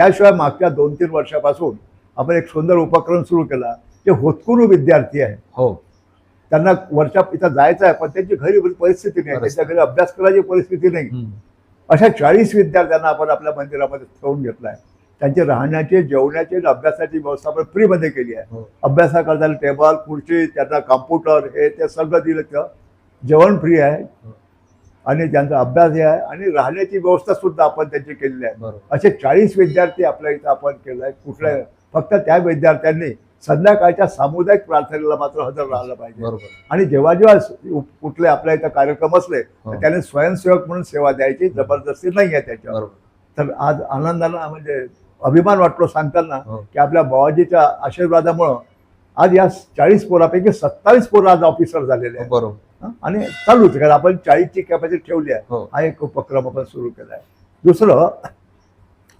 याशिवाय मागच्या दोन तीन वर्षापासून आपण एक सुंदर उपक्रम सुरू केला. जे होतकुरू विद्यार्थी आहे. हो. त्यांना वर्षा इथं जायचं आहे पण त्यांची घरी परिस्थिती नाही. त्यांच्या घरी अभ्यास करायची परिस्थिती नाही. अशा चाळीस विद्यार्थ्यांना आपण आपल्या मंदिरामध्ये ठेवून घेतलं आहे. त्यांचे राहण्याचे जेवण्याचे आणि अभ्यासाची व्यवस्था आपण फ्रीमध्ये केली आहे. हो. अभ्यासाकरता टेबल खुर्ची त्यांना कॉम्प्युटर हे ते सगळं दिलं तर जेवण फ्री आहे. हो. आणि त्यांचा अभ्यास हे आहे आणि राहण्याची व्यवस्था सुद्धा आपण त्यांची केलेली आहे. असे चाळीस विद्यार्थी आपल्या इथं आपण केलं आहे. कुठल्या फक्त त्या विद्यार्थ्यांनी संध्याकाळच्या सामुदायिक प्रार्थनेला मात्र हजर राहिलं पाहिजे. बरोबर. आणि जेव्हा जेव्हा कुठले आपल्या इथं कार्यक्रम असले हो. तर त्याने स्वयंसेवक म्हणून सेवा द्यायची. जबरदस्ती नाही आहे त्याच्यावर. तर आज आनंदाला म्हणजे अभिमान वाटलो सांगताना हो. की आपल्या बाबाजीच्या आशीर्वादामुळं आज या चाळीस पोरापैकी सत्तावीस पोरं आज ऑफिसर झालेले आहेत. बरोबर? आणि चालूच कारण आपण चाळीसची कॅपॅसिटी ठेवली आहे. हो. हा एक उपक्रम आपण सुरू केला आहे. दुसरं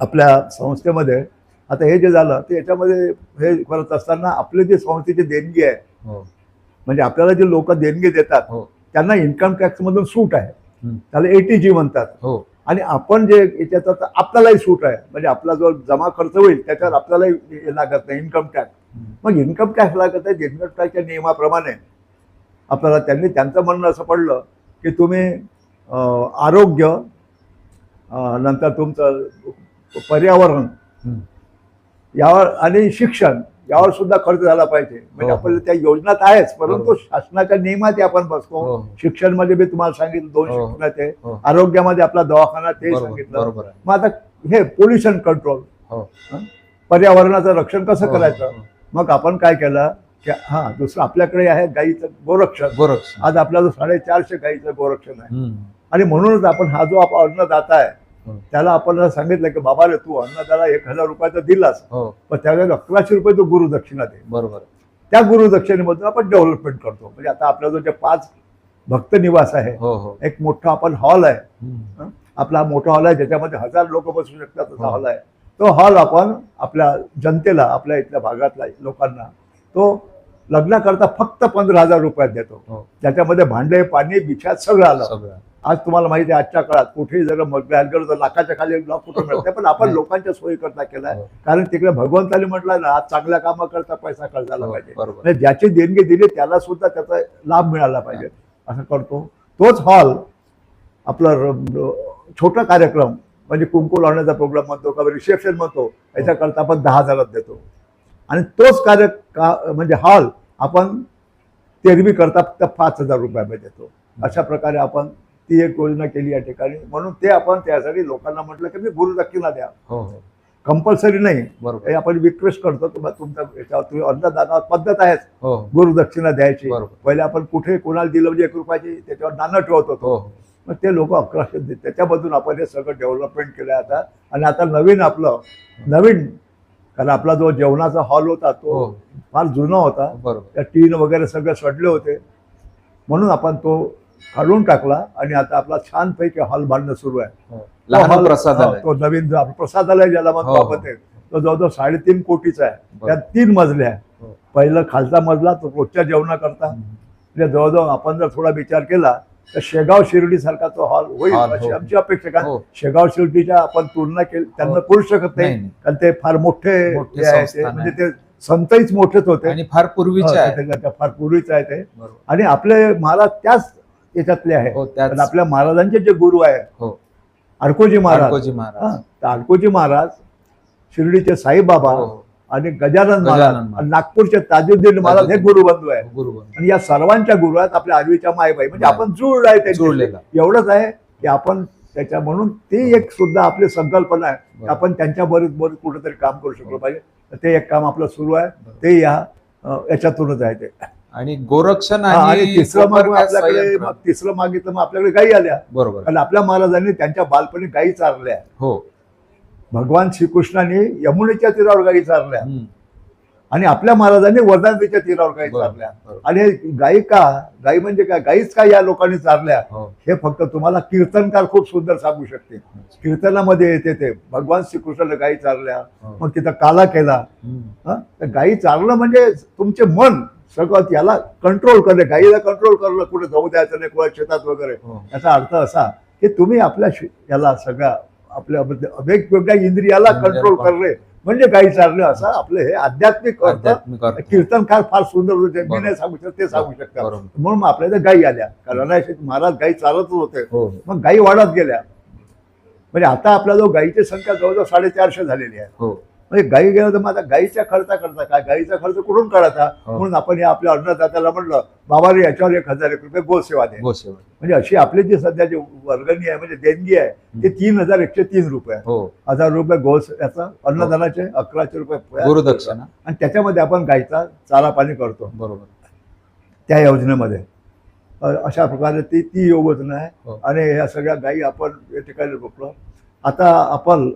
आपल्या संस्थेमध्ये आता हे जे झालं ते याच्यामध्ये हे करत असताना आपले जे संस्थेची देणगी आहे हो. म्हणजे आपल्याला जे लोक देणगी देतात हो. त्यांना इन्कम टॅक्समधून सूट आहे. त्याला एटी जी म्हणतात. हो. आणि आपण जे याच्यात आपल्यालाही सूट आहे. म्हणजे आपला जो जमा खर्च होईल त्याच्यावर आपल्यालाही हे लागत नाही इन्कम टॅक्स. मग इन्कम टॅक्स लागत आहे इन्कम टॅक्सच्या नियमाप्रमाणे आपल्याला त्यांनी त्यांचं म्हणणं असं पडलं की तुम्ही आरोग्य नंतर तुमचं पर्यावरण. यावर आणि शिक्षण यावर सुद्धा खर्च झाला पाहिजे म्हणजे हो. आपल्याला त्या योजनात आहेच परंतु. शासनाच्या नियमात हे आपण बसतो हो. शिक्षणमध्ये मी तुम्हाला सांगितलं दोन हो. शिक्षणाचे हो. आरोग्यामध्ये आपला दवाखाना ते सांगितलं बरोबर आहे मग आता हे पोल्युशन कंट्रोल हो पर्यावरणाचं रक्षण कसं हो, करायचं हो. मग आपण काय केलं हा दुसरं आपल्याकडे आहे गाईचं गोरक्षण. गोरक्षण. आज आपला जो साडेचारशे गाईचं गोरक्षण आहे. आणि म्हणूनच आपण हा जो आप अन्नदाता आहे हो. त्याला आपण सांगितलं की बाबा रे तू अन्नदाला एक हजार रुपयाचं दिलास हो. पण त्यावेळेला अकराशे रुपये तू गुरुदक्षिणा दे. बरोबर. त्या गुरुदक्षिणेमधून आपण डेव्हलपमेंट करतो. म्हणजे आता आपला जो जे पाच भक्त निवास आहे हो एक मोठा आपण हॉल आहे? आपला मोठा हॉल आहे ज्याच्यामध्ये हजार लोक बसू शकतात असा. हॉल आहे. तो हॉल आपण आपल्या जनतेला आपल्या इथल्या भागातल्या लोकांना तो लग्नाकरता फक्त पंधरा हजार रुपयात देतो. हो. त्याच्यामध्ये भांडे पाणी बिछात सगळं आलं. सगळं आज तुम्हाला माहिती आहे आजच्या काळात कुठेही जर मग गेलो तर लाखाच्या खाली लॉक कुठं मिळते पण आपण नाही. लोकांच्या सोयी करता केलाय. हो. कारण तिकडे भगवंताने म्हटलं ना आज चांगल्या कामा करता पैसा खर्चायला हो, पाहिजे. ज्याची देणगी दिली त्याला सुद्धा त्याचा लाभ मिळाला पाहिजे. असं करतो. तोच हॉल आपला छोटा कार्यक्रम म्हणजे कुंकू लावण्याचा प्रोग्राम म्हणतो किंवा रिसेप्शन म्हणतो याच्याकरता आपण दहा हजारात देतो. आणि तोच कार्य का म्हणजे हॉल आपण तेरवी करता फक्त पाच हजार रुपयामध्ये देतो. अशा प्रकारे आपण ती एक योजना केली या ठिकाणी. म्हणून ते आपण त्यासाठी लोकांना म्हटलं की मी गुरुदक्षिणा द्या. हो हो. कंपल्सरी नाही. बरोबर. हे आपण रिक्वेस्ट करतो तुम्हाला तुमच्या याच्यावर. तुम्ही अन्नदानावर पद्धत आहेच. हो. गुरुदक्षिणा द्यायची. पहिले आपण कुठे कोणाला दिलं म्हणजे एक रुपयाची त्याच्यावर नाणं ठेवत होतो. हो हो. मग ते लोक अकराशे त्याच्यामधून आपण हे सगळं डेव्हलपमेंट केलं आता. आणि आता नवीन आपलं नवीन कारण आपला जो जेवणाचा हॉल होता तो हो. फार जुना होता बरोबर त्या टीन वगैरे सगळे सडले होते म्हणून आपण तो काढून टाकला आणि आता आपला छानपैकी हॉल बांधणं सुरू आहे हो. लहान प्रसादालय हा, तो नवीन जो आपला प्रसादालय ज्याला म्हणतो. आपण ते तो जवळजवळ साडेतीन कोटीचा आहे. त्यात तीन मजले आहे. पहिलं खालचा मजला तो रोजच्या जेवणाकरता. म्हणजे जवळजवळ आपण जर थोडा विचार केला तर शेगाव शिर्डी सारखा तो हॉल होईल अशी हो. आमची अपेक्षा कारण हो. शेगाव शिर्डीच्या आपण तुलना केली त्यांना हो. करू शकत नाही नाही, नाही. कारण ते फार मोठे मोठे हे आहे ते संस्थान म्हणजे. ते संतहीच मोठेच होते आणि फार पूर्वीचे हो, आहे ते- फार पूर्वीच आहे ते बरोबर आणि आपले महाराज त्याच याच्यातले आहे हो त्याच पण आपल्या महाराजांचे जे गुरु आहे हो अडकोजी महाराज अडकोजी महाराज हा, तर अडकोजी महाराज शिर्डीचे साईबाबा हो, हो. आणि गजानन महाराज. आणि नागपूरचे ताजुद्दीन महाराज हे. गुरुबंधू आहे गुरु बनले. आणि या सर्वांच्या गुरु आहेत आपल्या आरवीच्या मायबाई म्हणजे. आपण जुळलं आहे. जुळलेलं. एवढंच आहे की आपण त्याच्या म्हणून ती एक सुद्धा आपली संकल्पना आहे. आपण त्यांच्या बरोबर बरोबर कुठेतरी काम करू शकलो पाहिजे ते एक काम आपलं सुरू आहे. ते या याच्यातूनच आहे ते आणि गोरक्षण हा, आणि आणि तिसरं मग आपल्याकडे. मग तिसरं मागितलं मग आपल्याकडे गायी आल्या बरोबर कारण आपल्या महाराजांनी त्यांच्या बालपणी गायी चारल्या हो भगवान श्रीकृष्णाने यमुनेच्या तीरावर गायी चारल्या. आणि आपल्या महाराजांनी वर्धांतीच्या तीरावर गायी बरोबर, चारल्या. आणि गायी का गायी म्हणजे काय? गायीच का या लोकांनी चारल्या? हो. हे फक्त तुम्हाला कीर्तनकार खूप सुंदर सांगू शकते कीर्तनामध्ये येते ते. भगवान श्रीकृष्णाला गायी चारल्या. हो. मग तिथं काला केला. हं? तर गायी चारलं म्हणजे तुमचे मन सगळं याला कंट्रोल करणे गायीला कंट्रोल करणं कुठे जाऊ द्यायचं नाही कुठे शेतात वगैरे. हो. याचा अर्थ असा की तुम्ही आपल्या याला सगळ्या आपल्या वेगवेगळ्या इंद्रियाला कंट्रोल करणे म्हणजे गाई चालणे असं आपलं हे आध्यात्मिक. कीर्तनकार फार सुंदर होते. मी. नाही सांगू शकत ते सांगू शकतात. म्हणून मग आपल्या इथे गायी आल्या. कारण महाराज गायी चालतच होते. हो. मग गायी वाढत गेल्या. म्हणजे आता आपला जो गायीची संख्या जवळजवळ साडेचारशे झालेली आहे. हो. म्हणजे गायी गेलं तर आता गायीच्या खर्चा करता काय गायीचा खर्च कुठून करायचा? हो. म्हणून आपण या आपल्या अन्नदात्याला म्हणलं बाबा रे याच्यावर एक हजार एक रुपये गोसेवा दे गोसेवा म्हणजे अशी आपली जी सध्या जी वर्गणी आहे म्हणजे देणगी आहे ती तीन हजार एकशे तीन रुपये. हो. हजार रुपये गोस याचा अन्नदानाचे अकराशे रुपये गुरुदक्षिणा. आणि त्याच्यामध्ये आपण गायीचा चारा पाणी करतो. बरोबर. त्या योजनेमध्ये. अशा प्रकारे ती ती योजना आहे. हो. आणि ह्या सगळ्या गायी आपण या ठिकाणी रोखलो आता आपण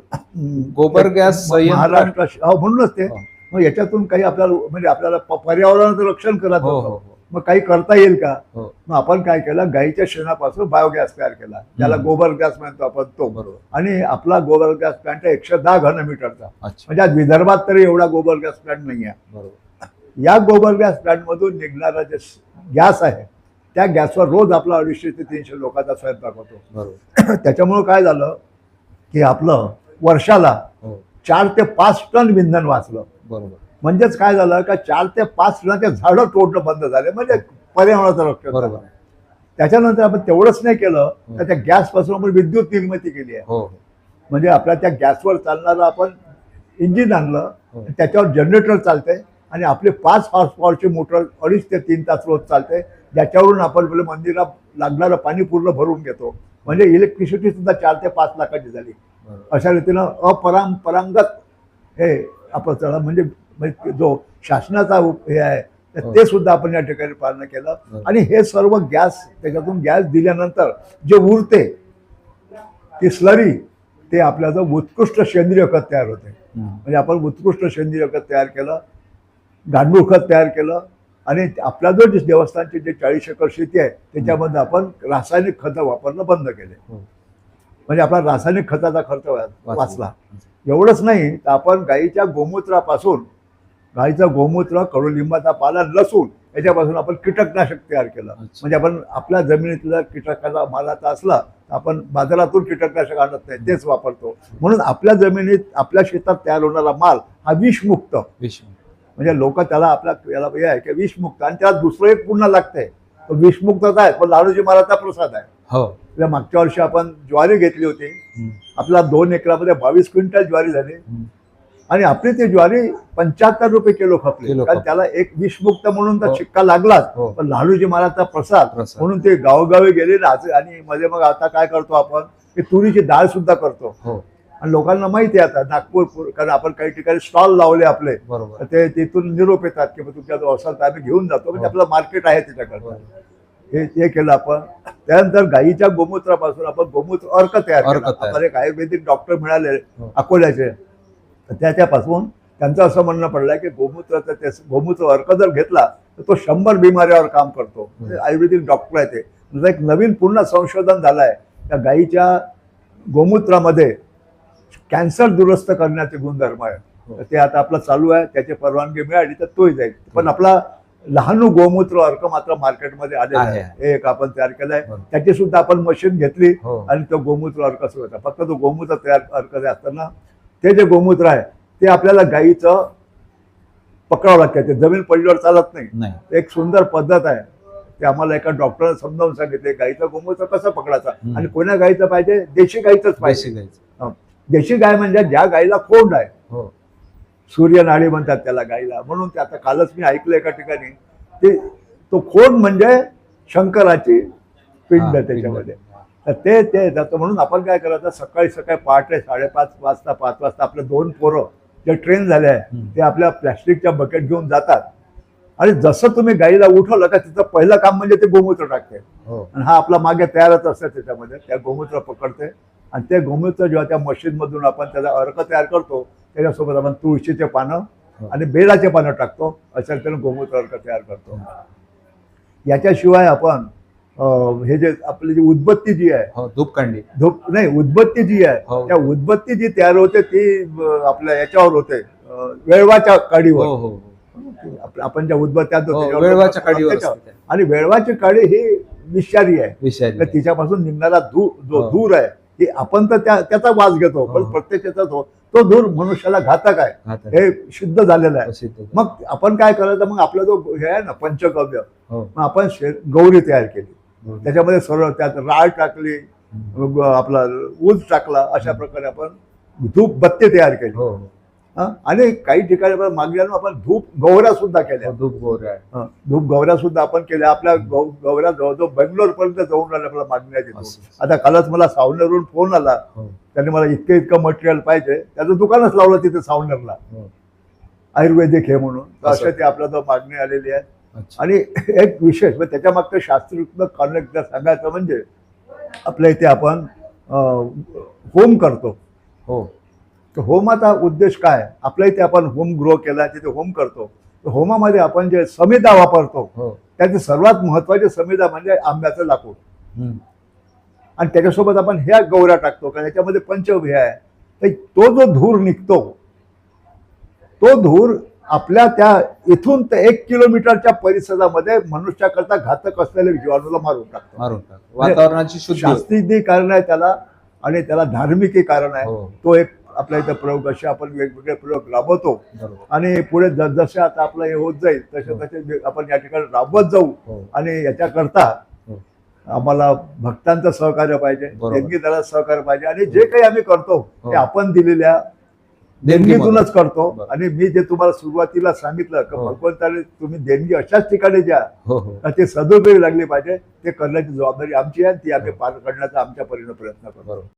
गोबर गॅस महाराष्ट्र हो म्हणूनच ते. हो. मग याच्यातून काही आपल्याला म्हणजे आपल्याला पर्यावरणाचं रक्षण करत हो मग काही करता येईल का? मग आपण काय केलं? गाईच्या शेणापासून बायोगॅस तयार केला. हम्म. गोबर गॅस म्हणतो आपण तो. बरोबर. आणि आपला गोबर गॅस प्लांट एकशे दहा घनमीटरचा म्हणजे आज विदर्भात तरी एवढा गोबर गॅस प्लांट नाही आहे बरोबर. या गोबर गॅस प्लांटमधून निघणारा जे गॅस आहे त्या गॅसवर रोज आपला अडीचशे ते तीनशे लोकांचा स्वयंपाक होतो. बरोबर. त्याच्यामुळं काय झालं? की आपलं वर्षाला हो. चार ते पाच टन इंधन वाचलं. बरोबर. म्हणजेच काय झालं का चार ते पाच टनाचे झाडं तोडणं बंद झाले म्हणजे पर्यावरणाचं रक्षण बरोबर. झालं. त्याच्यानंतर आपण तेवढंच नाही केलं तर त्या गॅसपासून आपण विद्युत निर्मिती केली आहे. हो. हो म्हणजे आपल्या त्या गॅसवर चालणारं आपण इंजिन आणलं हो. त्याच्यावर जनरेटर चालते आणि आपले पाच हॉर्स पॉवरची मोटर अडीच ते तीन तास रोज चालते. ज्याच्यावरून आपण आपल्या मंदिरात लागणारं पाणी पूर्ण भरून घेतो. म्हणजे इलेक्ट्रिसिटी सुद्धा चार ते पाच लाखाची झाली. अशा रीतीनं अपरंपरागत हे आपण चला म्हणजे म्हणजे जो शासनाचा हे आहे तर ते सुद्धा आपण या ठिकाणी पालन केलं. हो. आणि हे सर्व गॅस त्याच्यातून गॅस दिल्यानंतर जे उरते ती स्लरी ते आपल्याचं उत्कृष्ट सेंद्रिय खत तयार होते. म्हणजे आपण उत्कृष्ट सेंद्रिय खत तयार केलं गांडूळ खत तयार केलं. आणि आपला जो जे देवस्थानची जे चाळीस एकर शेती आहे त्याच्यामध्ये आपण रासायनिक खतं वापरणं बंद केले. म्हणजे आपला रासायनिक खताचा खर्च वाचला. एवढंच नाही तर आपण गाईच्या गोमूत्रापासून गाईचं गोमूत्र कडुलिंबाचा पाला लसूण याच्यापासून आपण कीटकनाशक तयार केलं. म्हणजे आपण आपल्या जमिनीतला कीटकाचा मालाचा असला तर आपण बाजारातून कीटकनाशक आणत नाही तेच वापरतो. म्हणून आपल्या जमिनीत आपल्या शेतात तयार होणारा माल हा विषमुक्त. विश्व म्हणजे लोक त्याला आपल्या याला हे आहे की विषमुक्त आणि त्याला दुसरं एक पुन्हा लागतंय तो विषमुक्तच आहे पण लाडूजी महाराजचा प्रसाद आहे हो मागच्या वर्षी आपण ज्वारी घेतली होती. आपला दोन एकरामध्ये बावीस क्विंटल ज्वारी झाली. आणि आपली ती ज्वारी पंच्याहत्तर रुपये किलो खपली कारण. त्याला एक विषमुक्त म्हणून तर हो. शिक्का लागलाच हो. पण लालूजी महाराजचा प्रसाद. म्हणून ते गावोगावी गेले आणि मध्ये मग आता काय करतो आपण की तुरीची डाळ सुद्धा करतो हो आणि लोकांना माहिती आहे आता नागपूर पूर- कारण आपण काही ठिकाणी स्टॉल लावले आपले. बरोबर. ते तिथून निरोप येतात की तुमच्या जो असाल तर आम्ही घेऊन जातो म्हणजे हो. आपलं मार्केट आहे त्याच्याकडे. हे ते केलं आपण. त्यानंतर गाईच्या गोमूत्रापासून आपण गोमूत्र अर्क तयार केला. आम्हाला एक आयुर्वेदिक डॉक्टर मिळाले हो. अकोल्याचे. त्याच्यापासून त्यांचं असं म्हणणं पडलंय की गोमूत्राचं ते गोमूत्र अर्क जर घेतला तर तो शंभर बिमाऱ्यावर काम करतो. आयुर्वेदिक डॉक्टर आहे ते. एक नवीन पूर्ण संशोधन झालं आहे त्या गाईच्या गोमूत्रामध्ये कॅन्सर दुरुस्त करण्याचे गुणधर्म आहे हो. ते आता आपलं चालू आहे त्याची परवानगी मिळाली तर तोही जाईल. पण आपला लहानू गोमूत्र अर्क मात्र मार्केटमध्ये आलेला आहे, आहे. हे एक आपण तयार केलंय. त्याची सुद्धा आपण मशीन घेतली हो. आणि तो गोमूत्र अर्क सुरू होता. फक्त तो गोमूत्र तयार अर्क जे असताना ते जे गोमूत्र आहे ते आपल्याला गाईचं पकडावं लागतं. ते जमीन पडल्यावर चालत नाही. एक सुंदर पद्धत आहे. ते आम्हाला एका डॉक्टरने समजावून सांगितले गाईचं गोमूत्र कसं पकडायचं. आणि कोण्या गाईचं पाहिजे? देशी गाईचंच पाहिजे. हं. देशी गाय म्हणजे ज्या गाईला कोंड आहे. हो. सूर्यनाडी म्हणतात त्याला गाईला म्हणून ते आता कालच मी ऐकलं एका ठिकाणी. ते तो खोड म्हणजे शंकराची पिंड. त्याच्यामध्ये. तर ते ते जातं. म्हणून आपण काय करायचं? सकाळी सकाळी पहाटे साडेपाच वाजता पाच वाजता आपले दोन पोरं जे ट्रेन झाले आहे. ते आपल्या प्लॅस्टिकच्या बकेट घेऊन जातात. आणि जसं तुम्ही गाईला उठवलं का तिचं पहिलं काम म्हणजे ते गोमूत्र टाकते. हो. आणि हा आपला मागे तयारच असतं त्याच्यामध्ये. त्या गोमूत्र पकडते. आणि ते गोमूत्र जेव्हा त्या मशीनमधून आपण त्याचा अर्क तयार करतो त्याच्यासोबत आपण तुळशीचे पानं हो. आणि बेलाचे पानं टाकतो अशा रीतीने गोमूत्र अर्क तयार करतो याच्याशिवाय आपण हे जे आपली जी उदबत्ती जी आहे हो धूपकांडी धूप नाही उदबत्ती जी आहे हो. त्या उदबत्ती जी तयार होते ती आपल्या याच्यावर होते वेळवाच्या काडीवर आप- आपण ज्या उदबत्त्या वेळवाच्या काडीवर. आणि वेळवाची काडी ही विषारी आहे तिच्यापासून निघणारा धू जो. धूर आहे की आपण तर त्या त्याचा वास घेतो पण हो. प्रत्यक्षाचा तो तो धूर मनुष्याला घातक आहे. हे सिद्ध झालेलं आहे. मग आपण काय करायचं मग आपला जो हे आहे ना पंचगव्य हो मग आपण गौरी तयार केली हो. त्याच्यामध्ये सर्व त्यात राळ टाकली आपला ऊस टाकला अशा प्रकारे आपण धूप बत्ती तयार केली आणि काही ठिकाणी आपण मागल्यानं आपण धूप गौऱ्या सुद्धा केल्या. हो, धूप गोऱ्या हा. धूप गौऱ्या सुद्धा आपण केल्या. आपल्या गौऱ्या जवळजवळ बेंगलोर पर्यंत जाऊन राहिल्या आपल्याला मागण्या आता कालच मला सावनेरवरून फोन आला. हो. त्यांनी मला इतकं इतकं मटेरियल पाहिजे. त्याचं दुकानच लावलं तिथे सावनेरला. हो. आयुर्वेदिक हे म्हणून. अशा ते आपल्या जो मागणी आलेली आहे. आणि एक विशेष म्हणजे त्याच्या मागचं शास्त्रोक्त कारण एकदा सांगायचं म्हणजे आपल्या इथे आपण होम करतो. हो. तर होमाचा उद्देश काय? आपल्या इथे आपण होम ग्रो केला तिथे होम करतो. होमामध्ये आपण जे समिधा वापरतो हो. त्याची सर्वात महत्वाची समिधा म्हणजे आंब्याचं लाकूड. आणि त्याच्यासोबत आपण ह्या गौऱ्या टाकतो कारण याच्यामध्ये पंचव्य आहे. तर तो जो धूर निघतो तो धूर आपल्या त्या इथून ते एक किलोमीटरच्या परिसरामध्ये मनुष्याकरता घातक असलेल्या जीवाणूला मारून टाकतो. मारून वातावरणाची शुद्धी. होते. शास्त्रीय कारण आहे त्याला आणि त्याला धार्मिक कारण आहे. हो. तो एक आपल्या इथं प्रयोग असे आपण वेगवेगळे प्रयोग राबवतो आणि पुढे जसे आता आपलं हे होत जाईल तसे हो. तसे आपण या ठिकाणी राबवत जाऊ हो आणि याच्याकरता हो. आम्हाला भक्तांचं सहकार्य पाहिजे. देणगीदाराचं सहकार्य पाहिजे आणि जे काही आम्ही करतो. ते आपण दिलेल्या. देणगीतूनच करतो. आणि मी जे तुम्हाला सुरुवातीला सांगितलं की. भगवंताने तुम्ही देणगी अशाच ठिकाणी द्या ते सदुपयोगी लागली पाहिजे ते करण्याची जबाबदारी आमची आहे ती आम्ही पार करण्याचा आमच्या परीने प्रयत्न करतो